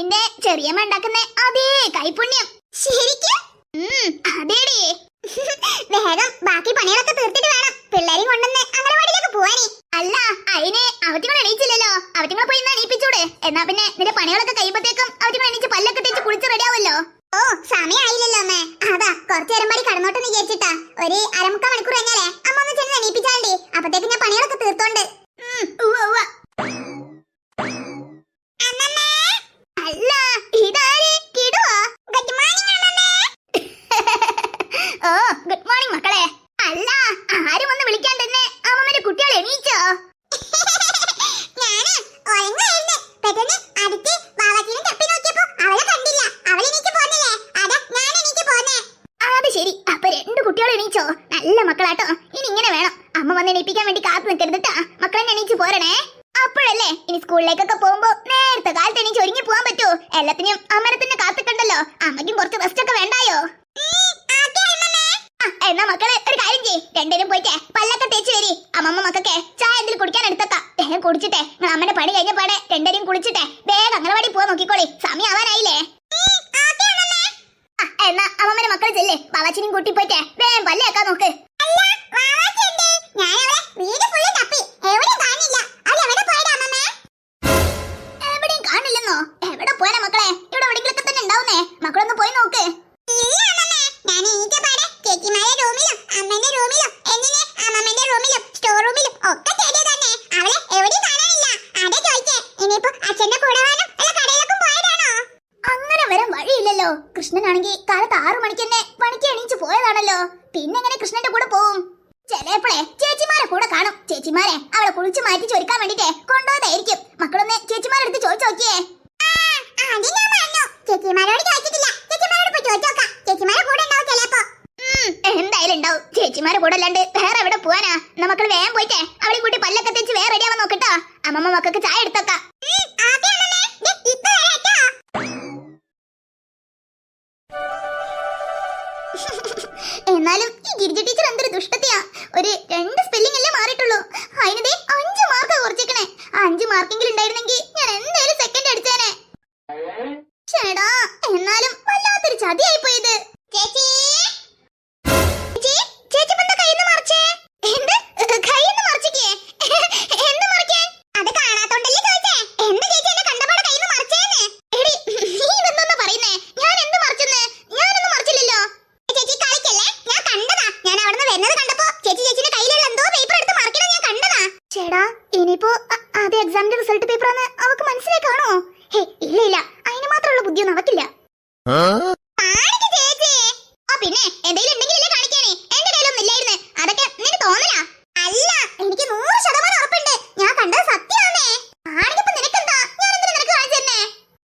നിന്റെ ചെറിയമ്മ ഉണ്ടാക്കുന്ന അതേ കൈപുണ്യം. ശരിക്കും? അതേടി. വേഗം ബാക്കി പണികളൊക്കെ തീർത്തിട്ട് വേണം. പിള്ളേരെയും കൊണ്ടുവന്ന് അംഗനവാടിയിലേക്ക് പോവാനേ. അല്ല അതിന് അവറ്റിങ്ങൾ എണീച്ചില്ലല്ലോ. അവറ്റിങ്ങളെ പോയി എണീപ്പിച്ചൂടെ. എന്നാ പിന്നെ നിന്റെ പണികളൊക്കെ കഴിയുമ്പോഴത്തേക്കും അവറ്റിങ്ങൾ എണീച്ച് പല്ലൊക്കെ തേച്ച് കുളിച്ച് റെഡിയാവല്ലോ ഓ സമയമായില്ലല്ലോ അമ്മേ. അതാ കുറച്ച് നേരം കടന്നോട്ടെന്ന് വിചാരിച്ചിട്ടാ. ഒരു അരമുക്കാൽ മണിക്കൂർ കഴിഞ്ഞാലേ അമ്മ ഒന്ന് ചെന്ന് എണീപ്പിച്ചാലേ അപ്പത്തേക്ക് ഞാൻ പണികളൊക്കെ തീർത്തോണ്ട്. ഉവ്വ, ഉവ്വ. അമ്മമ്മേ, അല്ല ഇതാര് കിടുവോ ഗുഡ് മോർണിംഗ് അമ്മമ്മേ ഓ ഗുഡ് മോർണിംഗ് മക്കളെ അല്ല ആരും വന്ന് വിളിക്കാൻ തന്നെ അമ്മമ്മന്റെ കുട്ടികൾ എണീച്ചോ ഞാൻ ഉറങ്ങായിരുന്നു പെട്ടെന്ന് അടുത്ത് ബാബാച്ചിനെ തപ്പി നോക്കിയപ്പോ അവളെ കണ്ടില്ല അവൾ എണീറ്റ് പോന്നില്ലേ അതാ ഞാൻ എണീറ്റ് പോന്നേ അത് ശരി അപ്പൊ രണ്ട് കുട്ടികൾ എണീച്ചോ നല്ല മക്കളാട്ടോ ഇനി ഇങ്ങനെ വേണം അമ്മ വന്ന് എണീപ്പിക്കാൻ വേണ്ടി കാത്തു നിൽക്കരുതട്ടാ മക്കളെ എണീച്ച് പോരണേ? അപ്പോഴല്ലേ ഇനി സ്കൂളിലേക്കൊക്കെ പോകുമ്പോ നേരത്തെ കാലത്ത് എനിക്ക് ഒരുങ്ങി പോകാൻ പറ്റൂ. എല്ലാത്തിനും അമരത്തിന് കാത്തിട്ടുണ്ടല്ലോ അമ്മയ്ക്കും കുറച്ച് റെസ്റ്റ് ഒക്കെ വേണ്ടായോ? എന്നാ മക്കളെ ഒരു കാര്യം ചെയ്യ്. രണ്ടുപേരും പോയിട്ടേ പല്ലൊക്കെ തേച്ച് വരി. അമ്മമ്മ മക്കൾക്ക് ചായ എന്തിൽ കുടിക്കാൻ എടുത്തേക്കാം. വേഗം കുടിച്ചിട്ടെ. നിങ്ങൾ അമ്മന്റെ പണി കഴിഞ്ഞ പാടെ രണ്ടുപേരും കുളിച്ചിട്ടെ. വേഗം അംഗനവാടി പോവാൻ നോക്കിക്കോളി. സമയം ആവാനായില്ലേ എന്നാ അമ്മമ്മന്റെ മക്കൾ ചെല്ലേ. ബാബാച്ചിനും കൂട്ടി പോയിട്ടേ. വേഗം പല്ലേക്കാ നോക്ക്. പോയതാണല്ലോ പിന്നെ എങ്ങനെ കൃഷ്ണന്റെ കൂടെ പോവും? ചിലപ്പോഴേ ചേച്ചിമാരെ കൂടെ കാണും. ചേച്ചിമാരെ അവളെ കുളിച്ച് മാറ്റി ചൊരുക്കാൻ വേണ്ടിട്ടേ കൊണ്ടുപോയതായിരിക്കും മക്കളൊന്ന് ചേച്ചിമാരെടുത്ത് ചോദിച്ചു നോക്കിയേ. ചേച്ചിമാരോട് ചോദിച്ചിട്ടില്ല. ചേച്ചിമാരോട് പോയി ചോദിച്ചോക്കാം ചേച്ചിമാരെ കൂടെ ഉണ്ടാവും ചിലപ്പോ. എന്തായാലും ഉണ്ടാവും. ചേച്ചിമാരെ കൂടെ അല്ലാണ്ട് വേറെ എവിടെ പോവാനാ? നമുക്ക് വേഗം പോയിട്ടേ. അവളെ കൂട്ടി പല്ലൊക്കെ തെച്ച് വേറെ റെഡിയാവാൻ നോക്കട്ടോ അമ്മമ്മ മക്കൾക്ക് ചായ എടുത്തോക്കാം ഒരു അത് എക്സാമിന്റെ റിസൾട്ട് പേപ്പറാന്ന് അവക്ക് മനസ്സിലായി കാണോ ഹേ ഇല്ല ഇല്ല. അതിന് മാത്രമുള്ള ബുദ്ധിയൊന്നും അവക്കില്ല. പിന്നെ എന്തെങ്കിലും ഉണ്ടെങ്കിലല്ലേ കാണിക്കാനേ. എന്റെ കയ്യിലൊന്നും ഇല്ലായിരുന്നു. അതൊക്കെ നിനക്ക് തോന്നലാ അല്ല എനിക്ക് നൂറ് ശതമാനം ഉറപ്പുണ്ട് ഞാൻ കണ്ടത് സത്യമാണേ കാണിക്കപ്പോ നിനക്കെന്താ ഞാൻ എന്തിനാ നിനക്ക് കാണിച്ചു തന്നെ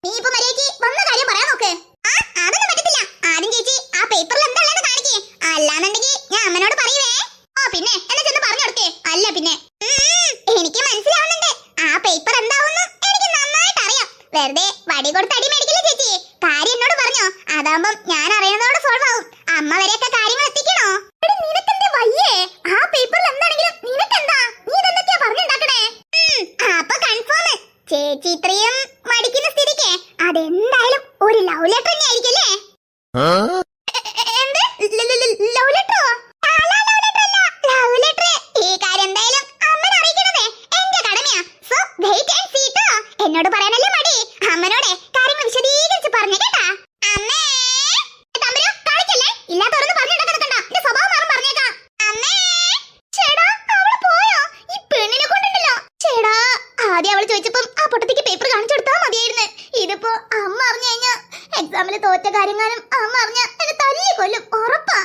നീ ഇപ്പൊ മര്യാദയ്ക്ക് വന്ന കാര്യം പറയാൻ നോക്ക് ആ അതൊന്നും പറ്റത്തില്ല ആദ്യം ചേച്ചി ആ പേപ്പറിൽ എന്താ ഉള്ളതെന്ന് കാണിക്കേ അല്ലാന്നുണ്ടെങ്കിൽ ഞാൻ അമ്മനോട് പറയുവേ ഓ പിന്നെ എന്നെ ചെന്ന് പറഞ്ഞു കൊടുക്കേ അല്ല പിന്നെ ഉം, എനിക്ക് മനസ്സിലാവുന്നുണ്ട് ആ പേപ്പർ എന്താവുന്നു എനിക്ക് നന്നായിട്ട് അറിയാം വെറുതെ വടി കൊടുത്ത് അടി മേടിക്കില്ല ചേച്ചി? കാര്യം എന്നോട് പറഞ്ഞോ. അതാവുമ്പം ഞാൻ അറിയുന്നതോടെ സോൾവ് ആവും. അമ്മ വരെയൊക്കെ കാര്യങ്ങൾ എത്തിക്കണോ? വയ്യേ? ആ എന്താണെങ്കിലും നീ പറഞ്ഞുണ്ടാക്കണേ? കൺഫേം ചേച്ചി ഇത്രയും മടിക്കുന്ന സ്ഥിതിക്ക് അതെന്തായാലും ഒരു ലവ് ലെറ്റർ തോറ്റ കാര്യങ്ങളും അമ്മ അറിഞ്ഞ എന്നെ തല്ലി കൊല്ലും ഉറപ്പാ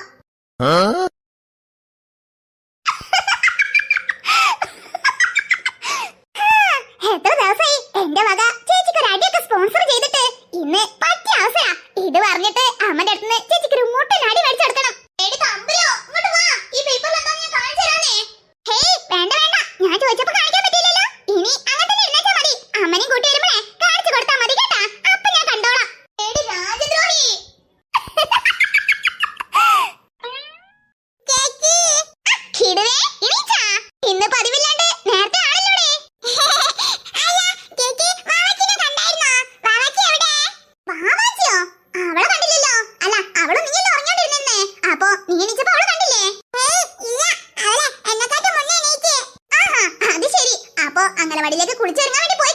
അമ്പലവാടിയിലേക്ക് കുളിച്ചിറങ്ങാൻ വേണ്ടി പോയി